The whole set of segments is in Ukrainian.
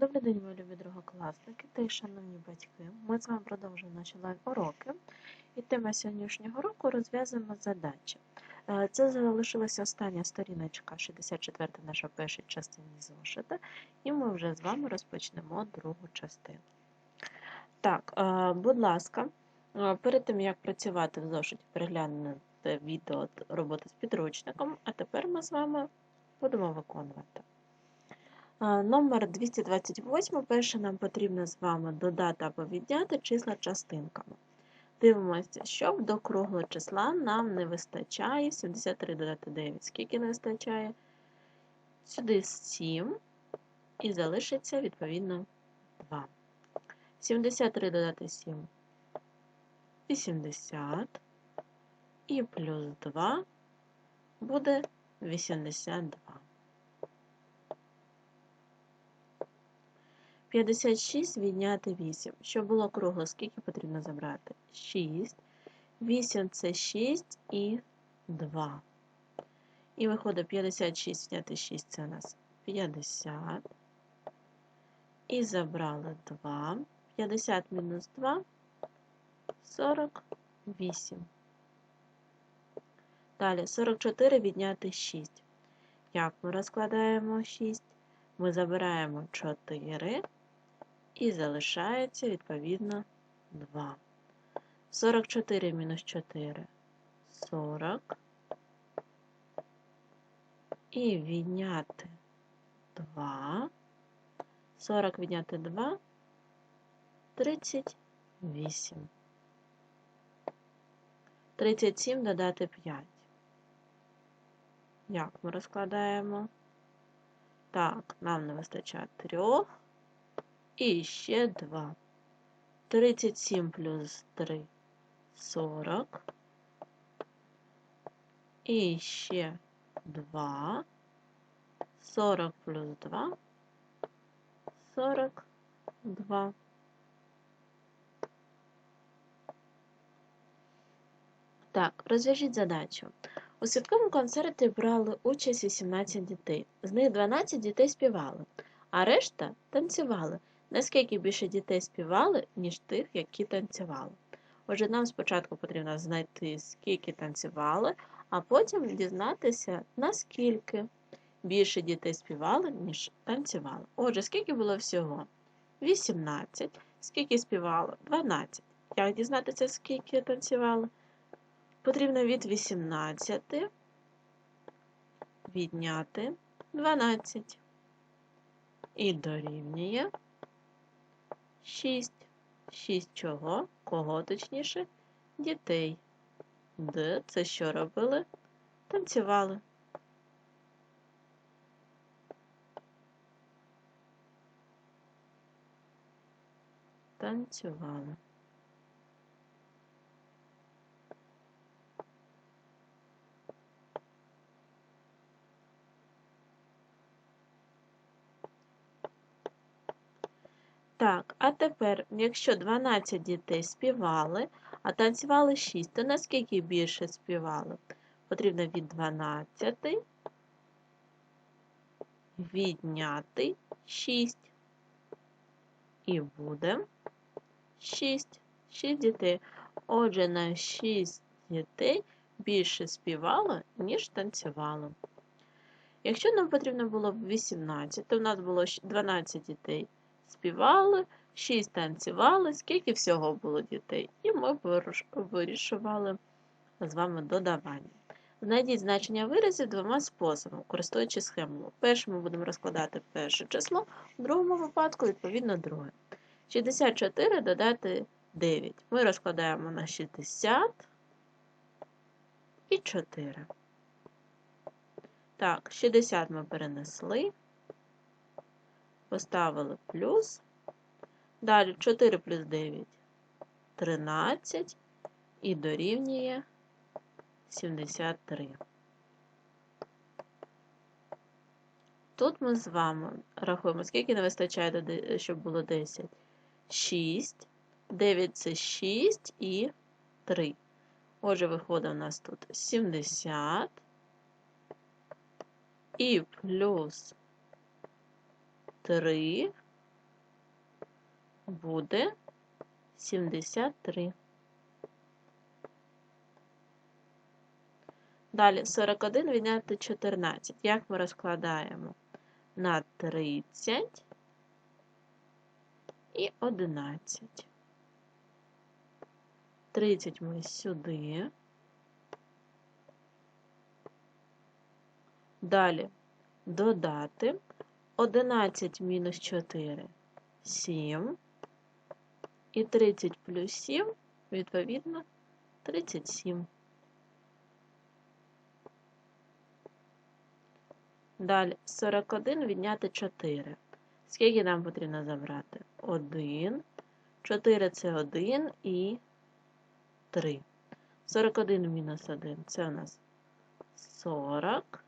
Добрий день, мої любі другокласники та й шановні батьки. Ми з вами продовжуємо наші лайв-уроки. І тема сьогоднішнього року розв'язуємо задачі. Е, Це залишилася остання сторіночка 64 та наша першій частині зошита, і ми вже з вами розпочнемо другу частину. Так, е, будь ласка, е, перед тим як працювати в зошиті, переглянути відео роботи з підручником, а тепер ми з вами будемо виконувати. Номер 228. Перше нам потрібно з вами додати або відняти числа частинками. Дивимося, що до круглого числа нам не вистачає. 73 додати 9. Скільки не вистачає? Сюди 7 і залишиться відповідно 2. 73 додати 7 80. І плюс 2 буде 82. 56 відняти 8. Щоб було кругло, скільки потрібно забрати? 6. 8 це 6 і 2. І виходить 56 відняти 6 це у нас 50. І забрали 2. 50 мінус 2 48. Далі 44 відняти 6. Як ми розкладаємо 6? Ми забираємо 4 і залишається відповідно 2. 44 мінус 4 40. І відняти 2. 40 відняти 2 38. 37 додати 5. Як ми розкладаємо? Так, нам не вистачає 3. І ще 2. 37 плюс 3 40. І ще 2. 40 плюс 2 42. Так, розв'яжіть задачу. У святковому концерті брали участь 18 дітей. З них 12 дітей співали, а решта танцювали. Наскільки більше дітей співали, ніж тих, які танцювали. Отже, нам спочатку потрібно знайти, скільки танцювали, а потім дізнатися, наскільки більше дітей співали, ніж танцювали. Отже, скільки було всього? 18. Скільки співало? 12. Як дізнатися, скільки танцювали? Потрібно від 18 відняти 12. І дорівнює 6. 6 чого? Кого точніше? Дітей. Д. Це що робили? Танцювали. Танцювали. Так, а тепер, якщо 12 дітей співали, а танцювали 6, то наскільки більше співали? Потрібно від 12 відняти 6. І буде 6. 6 дітей. Отже, на 6 дітей більше співало, ніж танцювало. Якщо нам потрібно було б 18, то в нас було 12 дітей співали, 6 танцювали, скільки всього було дітей. І ми вирішували з вами додавання. Знайдіть значення виразів двома способами, користуючись схемою. Перше ми будемо розкладати перше число, в другому випадку, відповідно, друге. 64 додати 9. Ми розкладаємо на 60 і 4. Так, 60 ми перенесли поставили плюс. Далі 4 плюс 9 13 і дорівнює 73. Тут ми з вами рахуємо, скільки не вистачає, щоб було 10. 6, 9 це 6 і 3. Отже, виходить у нас тут 70 і плюс 3 буде 73. Далі 41 відняти 14. Як ми розкладаємо? На 30 і 11. 30 ми сюди. Далі додати 11 мінус 4 7. І 30 плюс 7, відповідно, 37. Далі 41 відняти 4. Скільки нам потрібно забрати? 1. 4 це 1 і 3. 41 мінус 1 це у нас 40.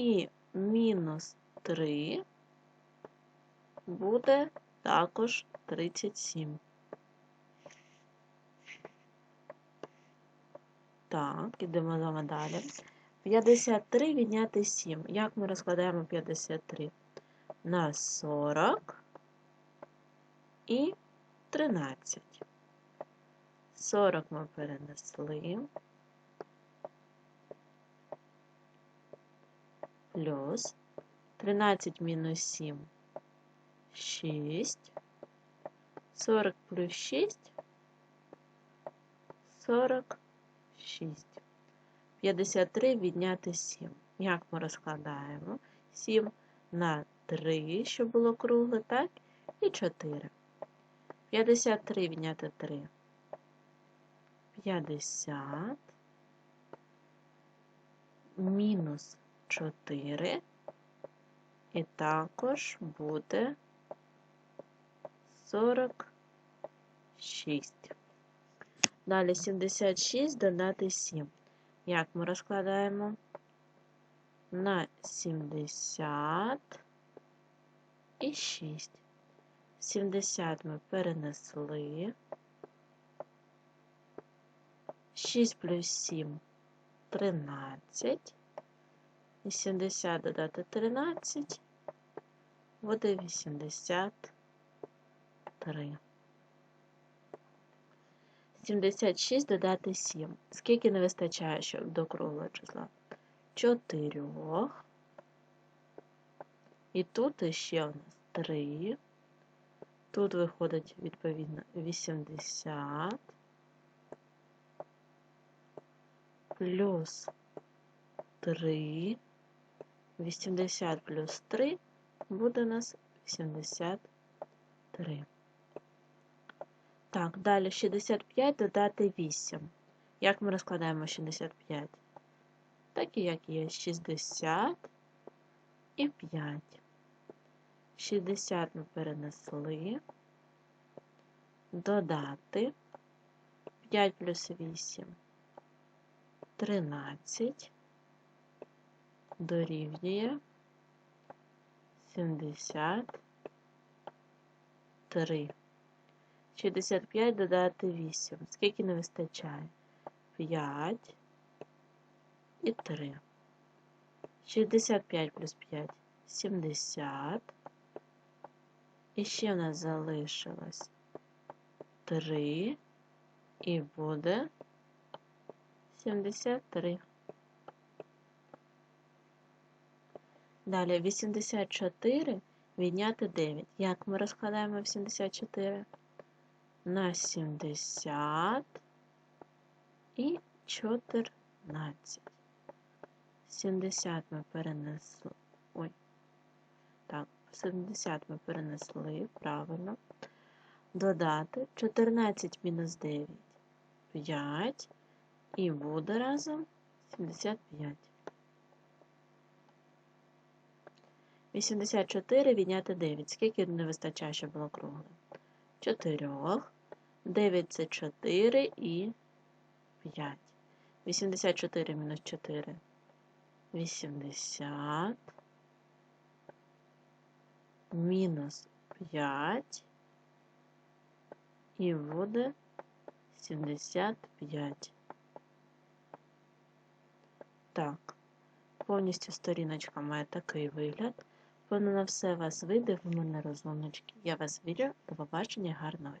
І мінус 3 буде також 37. Так, ідемо з вами далі. 53 відняти 7. Як ми розкладаємо 53? На 40 і 13. 40 ми перенесли. Плюс 13 мінус 7 6. 40 плюс 6 46. 53 відняти 7. Як ми розкладаємо? 7 на 3, щоб було кругле, так? І 4. 53 відняти 3. 50. Мінус 4. І також буде 46. Далі 76 додати 7. Як ми розкладаємо? На 70 і 6. 70 ми перенесли. 6 плюс 7 13. І 70 додати 13 буде 83. 76 додати 7. Скільки не вистачає, щоб до круглого числа? 4. І тут ще у нас 3. Тут виходить, відповідно, 80. Плюс 3. 80 плюс 3 буде у нас 83. Так, далі 65 додати 8. Як ми розкладаємо 65? Так і як є 60 і 5. 60 ми перенесли. Додати 5 плюс 8 13 дорівнює 73. 65 додати 8. Скільки не вистачає? 5 і 3. 65 плюс 5 70. І ще в нас залишилось 3 і буде 73. Далі 84 відняти 9. Як ми розкладаємо 84? На 70 і 14. 70 ми перенесли. Ой. Так, 70 ми перенесли, правильно. Додати 14 мінус 9 5. І буде разом 75. 84 відняти 9. Скільки не вистачає, щоб було кругле? 4. 9 це 4 і 5. 84 мінус 4. 80. Мінус 5. І буде 75. Так, повністю сторіночка має такий вигляд. Впевнена, все вас вийде, ви мене розумнички. Я вас вірю. До побачення, гарного.